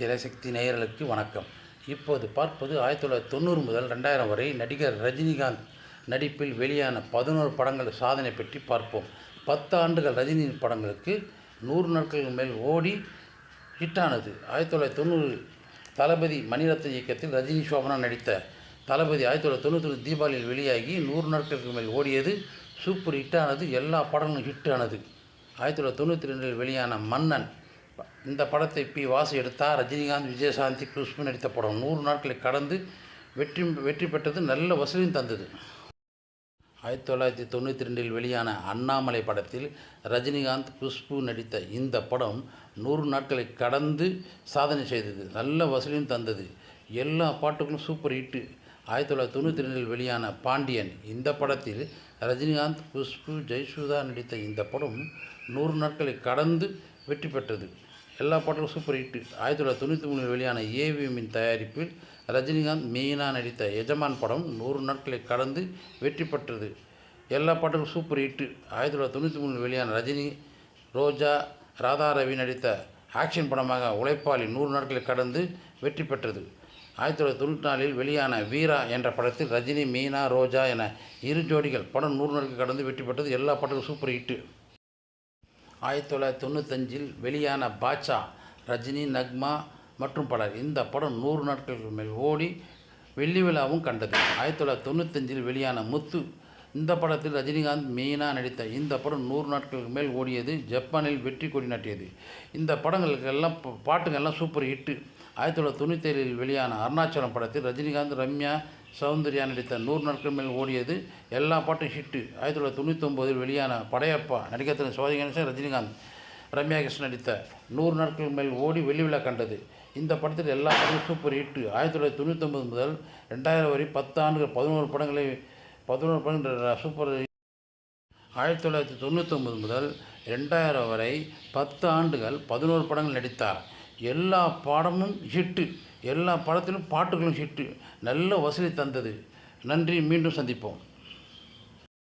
திரைசக்தி நேயர்களுக்கு வணக்கம். இப்போது பார்ப்பது ஆயிரத்தி தொள்ளாயிரத்தி தொண்ணூறு முதல் ரெண்டாயிரம் வரை நடிகர் ரஜினிகாந்த் நடிப்பில் வெளியான பதினோரு படங்கள் சாதனை பற்றி பார்ப்போம். பத்து ஆண்டுகள் ரஜினியின் படங்களுக்கு நூறு நாட்களுக்கு மேல் ஓடி ஹிட்டானது. ஆயிரத்தி தொள்ளாயிரத்தி தொண்ணூறு தளபதி மணிரத்ன இயக்கத்தில் ரஜினி சோபனா நடித்த தளபதி ஆயிரத்தி தொள்ளாயிரத்தி தொண்ணூற்றி தீபாவளியில் வெளியாகி நூறு நாட்களுக்கு மேல் ஓடியது சூப்பர் ஹிட்டானது. எல்லா படங்களும் ஹிட்டானது. ஆயிரத்தி தொள்ளாயிரத்தி தொண்ணூற்றி ரெண்டில் வெளியான மன்னன் இந்த படத்தை பி வாசு எடுத்தார் ரஜினிகாந்த் விஜயசாந்தி குஷ்பு நடித்த படம். நூறு நாட்களை கடந்து வெற்றி வெற்றி பெற்றது நல்ல வசூலையும் தந்தது. ஆயிரத்தி தொள்ளாயிரத்தி தொண்ணூற்றி ரெண்டில் வெளியான அண்ணாமலை படத்தில் ரஜினிகாந்த் குஷ்பு நடித்த இந்த படம் நூறு நாட்களை கடந்து சாதனை செய்தது நல்ல வசூலையும் தந்தது. எல்லா பாட்டுகளும் சூப்பர் ஹிட்டு ஆயிரத்தி தொள்ளாயிரத்தி தொண்ணூற்றி ரெண்டில் வெளியான பாண்டியன் இந்த படத்தில் ரஜினிகாந்த் குஷ்பு ஜெயசூதா நடித்த இந்த படம் நூறு நாட்களை கடந்து வெற்றி பெற்றது. எல்லா பாட்டுகளும் சூப்பர் ஹிட்டு ஆயிரத்தி தொள்ளாயிரத்தி தொண்ணூற்றி மூணில் வெளியான ஏவிஎம்மின் தயாரிப்பில் ரஜினிகாந்த் மீனா நடித்த எஜமான் படம் நூறு நாட்களை கடந்து வெற்றி பெற்றது. எல்லா பாட்டுகளும் சூப்பர் ஹிட் ஆயிரத்தி தொள்ளாயிரத்தி தொண்ணூற்றி மூணில் வெளியான ரஜினி ரோஜா ராதாரவி நடித்த ஆக்ஷன் படமாக உழைப்பாளி நூறு நாட்களை கடந்து வெற்றி பெற்றது. ஆயிரத்தி தொள்ளாயிரத்தி தொண்ணூற்றி நாலில் வெளியான வீரா என்ற படத்தில் ரஜினி மீனா ரோஜா என இரு ஜோடிகள் படம் நூறு நாட்கள் கடந்து வெற்றி பெற்றது. எல்லா பாட்டுகளும் சூப்பர் ஹிட்டு ஆயிரத்தி தொள்ளாயிரத்தி தொண்ணூத்தஞ்சில் வெளியான பாட்சா ரஜினி நக்மா மற்றும் பலர் இந்த படம் நூறு நாட்களுக்கு மேல் ஓடி வெள்ளி விழாவும் கண்டது. ஆயிரத்தி தொள்ளாயிரத்தி தொண்ணூத்தஞ்சில் வெளியான முத்து இந்த படத்தில் ரஜினிகாந்த் மெயினாக நடித்த இந்த படம் நூறு நாட்களுக்கு மேல் ஓடியது ஜப்பானில் வெற்றி கொடி நாட்டியது. இந்த படங்களுக்கெல்லாம் ப- பாட்டுங்கெல்லாம் சூப்பர் ஹிட்டு ஆயிரத்தி தொள்ளாயிரத்தி தொண்ணூத்தேழில் வெளியான அருணாச்சலம் படத்தில் ரஜினிகாந்த் ரம்யா சௌந்தர்யா நடித்த நூறு நாட்கள் மேல் ஓடியது எல்லா பாட்டும் ஹிட்டு ஆயிரத்தி தொள்ளாயிரத்தி தொண்ணூத்தொம்போதில் வெளியான படையப்பா நடிகத்தின் சோதி கணேசன் ரஜினிகாந்த் ரம்யா கிருஷ்ணன் நடித்த நூறு நாட்கள் மேல் ஓடி வெள்ளி விழா கண்டது. இந்த படத்தில் எல்லா படமும் சூப்பர் ஹிட்டு ஆயிரத்தி தொள்ளாயிரத்தி தொண்ணூத்தொம்பது முதல் ரெண்டாயிரம் வரை பத்து ஆண்டுகள் பதினோரு படங்களை பதினோரு படங்கள் சூப்பர் ஆயிரத்தி தொள்ளாயிரத்தி தொண்ணூத்தொம்பது முதல் ரெண்டாயிரம் வரை பத்து ஆண்டுகள் பதினோரு படங்கள் நடித்தார். எல்லா பாடமும் ஹிட்டு எல்லா படத்திலும் பாட்டுகளும் ஹிட்டு. நல்ல வசூலி தந்தது. நன்றி மீண்டும் சந்திப்போம்.